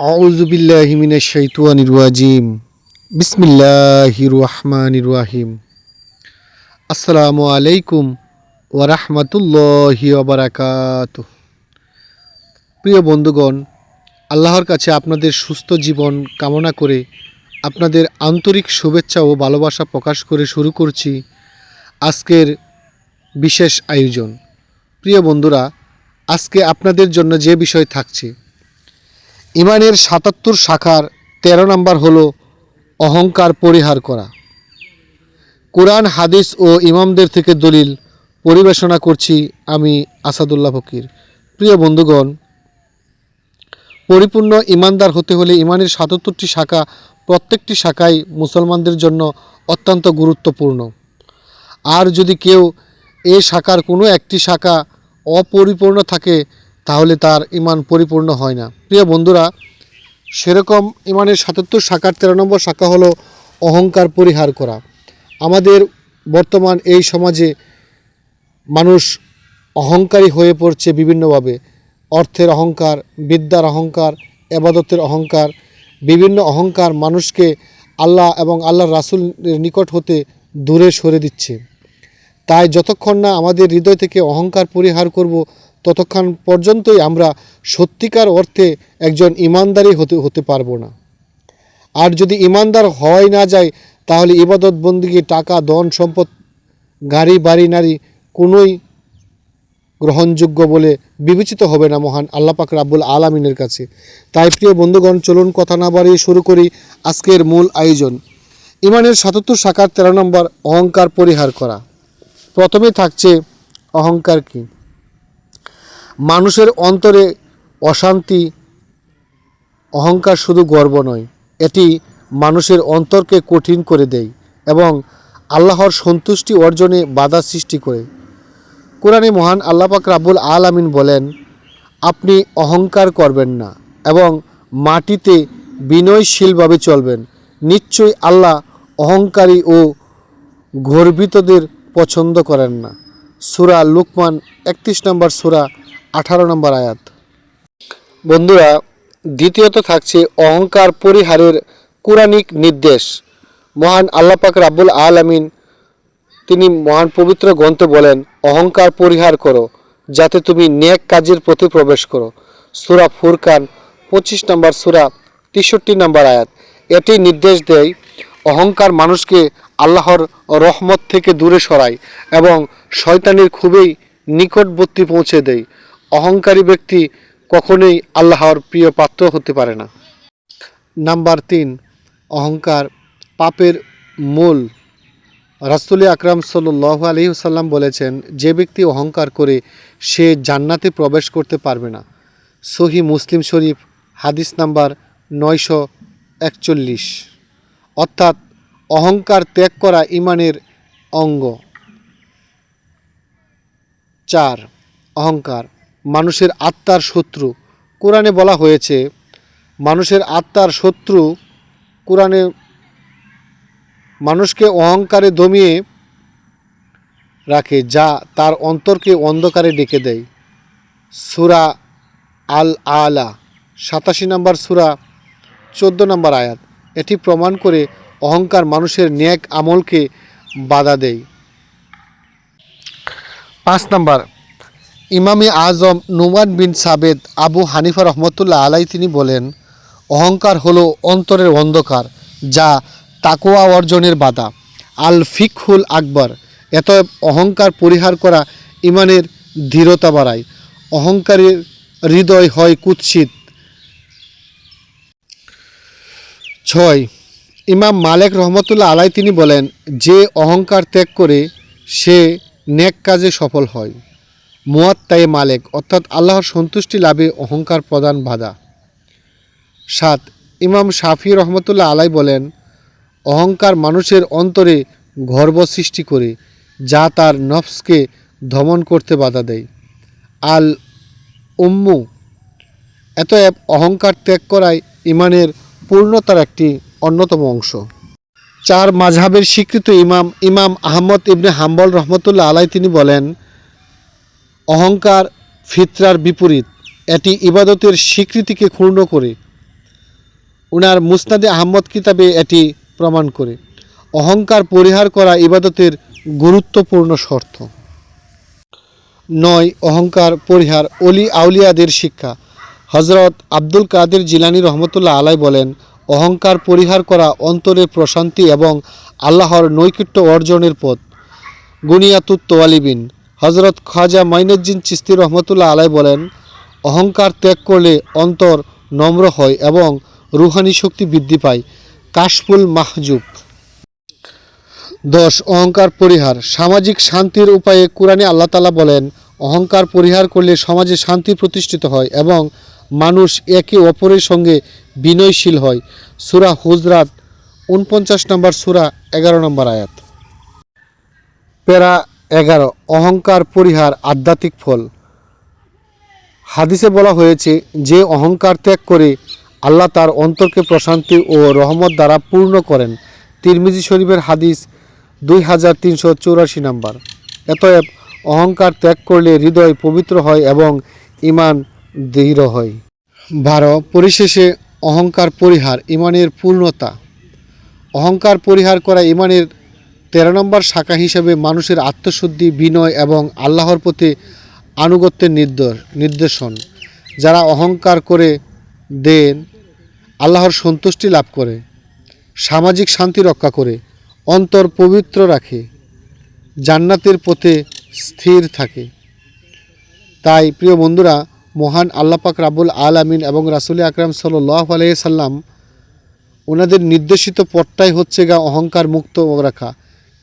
আউজুবিল্লাহিমিনা শৈতুয়ানির রাজিম। বিসমিল্লাহির রহমানির রাহিম। আসসালামু আলাইকুম ওয়ারাহমাতুল্লাহি ওবরাকাত প্রিয় বন্ধুগণ, আল্লাহর কাছে আপনাদের সুস্থ জীবন কামনা করে আপনাদের আন্তরিক শুভেচ্ছা ও ভালোবাসা প্রকাশ করে শুরু করছি আজকের বিশেষ আয়োজন। প্রিয় বন্ধুরা, আজকে আপনাদের জন্য যে বিষয় থাকছে ইমানের সাতাত্তর শাখার তেরো নম্বর হলো অহংকার পরিহার করা। কোরআন, হাদিস ও ইমামদের থেকে দলিল পরিবেশনা করছি আমি আসাদুল্লাহ ফকির। প্রিয় বন্ধুগণ, পরিপূর্ণ ইমানদার হতে হলে ইমানের সাতাত্তরটি শাখা প্রত্যেকটি শাখাই মুসলমানদের জন্য অত্যন্ত গুরুত্বপূর্ণ। আর যদি কেউ এ শাখার কোনো একটি শাখা অপরিপূর্ণ থাকে তাহলে তার ইমান পরিপূর্ণ হয় না। প্রিয় বন্ধুরা, সেরকম ইমানের সাতাত্তর শাখার তেরো নম্বর শাখা হলো অহংকার পরিহার করা। আমাদের বর্তমান এই সমাজে মানুষ অহংকারী হয়ে পড়ছে বিভিন্নভাবে। অর্থের অহংকার, বিদ্যার অহংকার, এবাদতের অহংকার, বিভিন্ন অহংকার মানুষকে আল্লাহ এবং আল্লাহর রাসুলের নিকট হতে দূরে সরে দিচ্ছে। তাই যতক্ষণ না আমাদের হৃদয় থেকে অহংকার পরিহার করব ততক্ষণ পর্যন্তই আমরা সত্যিকার অর্থে একজন ইমানদারই হতে হতে পারব না। আর যদি ইমানদার হওয়াই না যায়, তাহলে ইবাদত বন্দিগি টাকা, ধন, সম্পদ, গাড়ি, বাড়ি, নারী কোনোই গ্রহণযোগ্য বলে বিবেচিত হবে না মহান আল্লাহ পাক রাব্বুল আলামিনের কাছে। তাই প্রিয় বন্ধুগণ, চলুন কথা না বাড়িয়ে শুরু করি আজকের মূল আয়োজন। ইমানের সাতাত্তর শাখার তেরো নম্বর অহংকার পরিহার করা। প্রথমে থাকছে অহংকার কি? মানুষের অন্তরে অশান্তি, অহংকার শুধু গর্ব নয়, এটি মানুষের অন্তরকে কঠিন করে দেয় এবং আল্লাহর সন্তুষ্টি অর্জনে বাধা সৃষ্টি করে। কোরআনে মহান আল্লাহ পাক রাব্বুল আলামিন বলেন, আপনি অহংকার করবেন না এবং মাটিতে বিনয়শীলভাবে চলবেন। নিশ্চয়ই আল্লাহ অহংকারী ও গর্বিতদের পছন্দ করেন না। সুরা লুকমান একত্রিশ নম্বর সুরা আঠারো নম্বর আয়াত। বন্ধুরা, দ্বিতীয়ত থাকছে অহংকার পরিহারের কোরআনিক নির্দেশ। মহান আল্লাহ পাক রাব্বুল আলামিন, তিনি মহান পবিত্র গ্রন্থে বলেন, অহংকার পরিহার করো, যাতে তুমি নেক কাজের প্রতি প্রবেশ করো। সুরা ফুরকান, পঁচিশ নম্বর সুরা, তেষট্টি নম্বর আয়াত। এটি নির্দেশ দেয়, অহংকার মানুষকে আল্লাহর রহমত থেকে দূরে সরায় এবং শয়তানের খুবই নিকটবর্তী পৌঁছে দেয়। অহংকারী ব্যক্তি কখনোই আল্লাহর প্রিয় পাত্র হতে পারে না। নাম্বার তিন, অহংকার পাপের মূল। রাসুল আকরাম সাল্লাহ আলী সাল্লাম বলেছেন, যে ব্যক্তি অহংকার করে, সে জান্নাতে প্রবেশ করতে পারবে না। সহি মুসলিম শরীফ, হাদিস নাম্বার নয়শো একচল্লিশ। অর্থাৎ, অহংকার ত্যাগ করা ইমানের অঙ্গ। চার, অহংকার মানুষের আত্মার শত্রু। কোরআনে বলা হয়েছে, মানুষের আত্মার শত্রু কোরআনে মানুষকে অহংকারে দমিয়ে রাখে, যা তার অন্তরকে অন্ধকারে ডেকে দেয়। সুরা আল আলা সাতাশি নম্বর সুরা, চোদ্দ নম্বর আয়াত। এটি প্রমাণ করে অহংকার মানুষের ন্যাক আমলকে বাধা দেয়। পাঁচ নম্বর ইমামে আজম Numan bin Sabit Abu Hanifa রহমতুল্লাহ আলাই তিনি বলেন, অহংকার হলো অন্তরের অন্ধকার, যা তাকোয়া অর্জনের বাধা। আল ফিকহুল আকবর এত অহংকার পরিহার করা ইমানের দৃঢ়তা বাড়ায়। অহংকারের হৃদয় হয় কুৎসিত। ছয়, ইমাম মালেক রহমতুল্লাহ আলাই তিনি বলেন, যে অহংকার ত্যাগ করে সে নেক কাজে সফল হয়। মুয়াত্তায়ে মালেক, অর্থাৎ আল্লাহর সন্তুষ্টি লাভে অহংকার প্রদান বাধা। সাত, ইমাম শাফি রহমতুল্লাহ আলাই বলেন, অহংকার মানুষের অন্তরে গর্ব সৃষ্টি করে, যা তার নফসকে দমন করতে বাধা দেয়। আল উম্মু এত অহংকার ত্যাগ করায় ইমানের পূর্ণতার একটি অন্যতম অংশ। চার মাঝহাবের স্বীকৃত ইমাম ইমাম আহমদ ইবনে হাম্বল রহমতুল্লাহ আলাই তিনি বলেন অহংকার, ফিতরার বিপরীত, এটি ইবাদতের স্বীকৃতিকে ক্ষুণ্ণ করে। উনার মুস্তাদে আহমদ কিতাবে এটি প্রমাণ করে। অহংকার পরিহার করা ইবাদতের গুরুত্বপূর্ণ শর্ত। নয়, অহংকার পরিহার, অলি আউলিয়াদের শিক্ষা। হজরত আব্দুল কাদের জিলানি রহমতুল্লাহ আলাই বলেন, অহংকার পরিহার করা অন্তরের প্রশান্তি এবং আল্লাহর নৈকট্য অর্জনের পথ। গুনিয়াতুত তোয়ালিবিন হজরত খাজা মাইনুদ্দিন চিস্তি রহমতুল্লাহ আলাই বলেন, অহংকার ত্যাগ করলে অন্তর নম্র হয় এবং রুহানি শক্তি বৃদ্ধি পায়। কাশফুল মাহজুব। দশ, অহংকার পরিহার। সামাজিক শান্তির উপায়ে কোরআনে আল্লাহ তালা বলেন, অহংকার পরিহার করলে সমাজে শান্তি প্রতিষ্ঠিত হয় এবং মানুষ একে অপরের সঙ্গে বিনয়শীল হয়। সুরা হুজরাত উনপঞ্চাশ নম্বর সুরা, এগারো নম্বর আয়াত। প্যারা এগারো, অহংকার, পরিহার, আধ্যাত্মিক ফল। হাদিসে বলা হয়েছে, যে অহংকার ত্যাগ করে আল্লাহ তার অন্তরকে প্রশান্তি ও রহমত দ্বারা পূর্ণ করেন। তিরমিজি শরীফের হাদিস দুই হাজার তিনশো চৌরাশি নাম্বার। এতএব অহংকার ত্যাগ করলে হৃদয় পবিত্র হয় এবং ইমান দৃঢ় হয়। বারো, পরিশেষে অহংকার, পরিহার ইমানের পূর্ণতা। অহংকার, পরিহার করা ইমানের তেরো নম্বর শাখা হিসেবে মানুষের আত্মশুদ্ধি, বিনয় এবং আল্লাহর প্রতি আনুগত্যের নির্দেশ নির্দেশন। যারা অহংকার করে দেন, আল্লাহর সন্তুষ্টি লাভ করে, সামাজিক শান্তি রক্ষা করে, অন্তর পবিত্র রাখে, জান্নাতের পথে স্থির থাকে। তাই প্রিয় বন্ধুরা, মহান আল্লাপাক রাবুল আলামিন এবং রাসুল আকরাম সাল্লাহ আলাইসাল্লাম ওনাদের নির্দেশিত পথটাই হচ্ছে গা অহংকার মুক্ত রাখা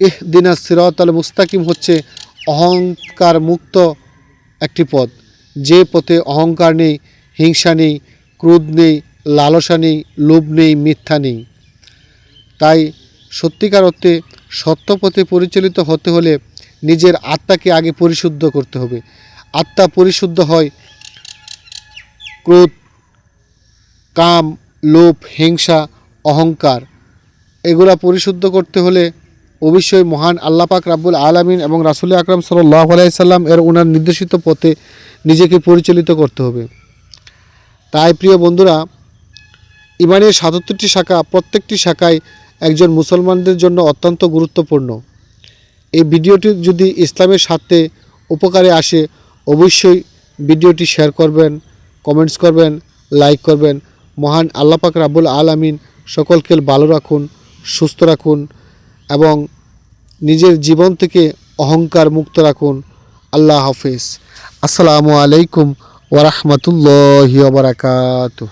এহ দিনা সিরাত আল মুস্তাকিম হচ্ছে অহংকার মুক্ত একটি পথ। যে পথে অহংকার নেই, হিংসা নেই, ক্রোধ নেই, লালসা নেই, লোভ নেই, মিথ্যা নেই। তাই সত্যিকার অর্থে সত্য পথে পরিচালিত হতে হলে নিজের আত্মাকে আগে পরিশুদ্ধ করতে হবে। আত্মা পরিশুদ্ধ হয় ক্রোধ, কাম, লোভ, হিংসা, অহংকার। এগুলা পরিশুদ্ধ করতে হলে অবশ্যই মহান আল্লাপাক রাব্বুল আলামিন এবং রাসুল আকরাম সাল্লাহ আলাইসাল্লাম এর ওনার নির্দেশিত পথে নিজেকে পরিচালিত করতে হবে। তাই প্রিয় বন্ধুরা, ইমানের সাতাত্তরটি শাখা প্রত্যেকটি শাখায় একজন মুসলমানদের জন্য অত্যন্ত গুরুত্বপূর্ণ। এই ভিডিওটি যদি ইসলামের স্বার্থে উপকারে আসে, অবশ্যই ভিডিওটি শেয়ার করবেন, কমেন্টস করবেন, লাইক করবেন। মহান আল্লাপাক রাবুল আলামিন সকলকে ভালো রাখুন, সুস্থ রাখুন এবং নিজের জীবন থেকে অহংকার মুক্ত রাখুন। আল্লাহ হাফিজ। আসসালামু আলাইকুম ওরহমতুল্লাহ বারাকাতুহ।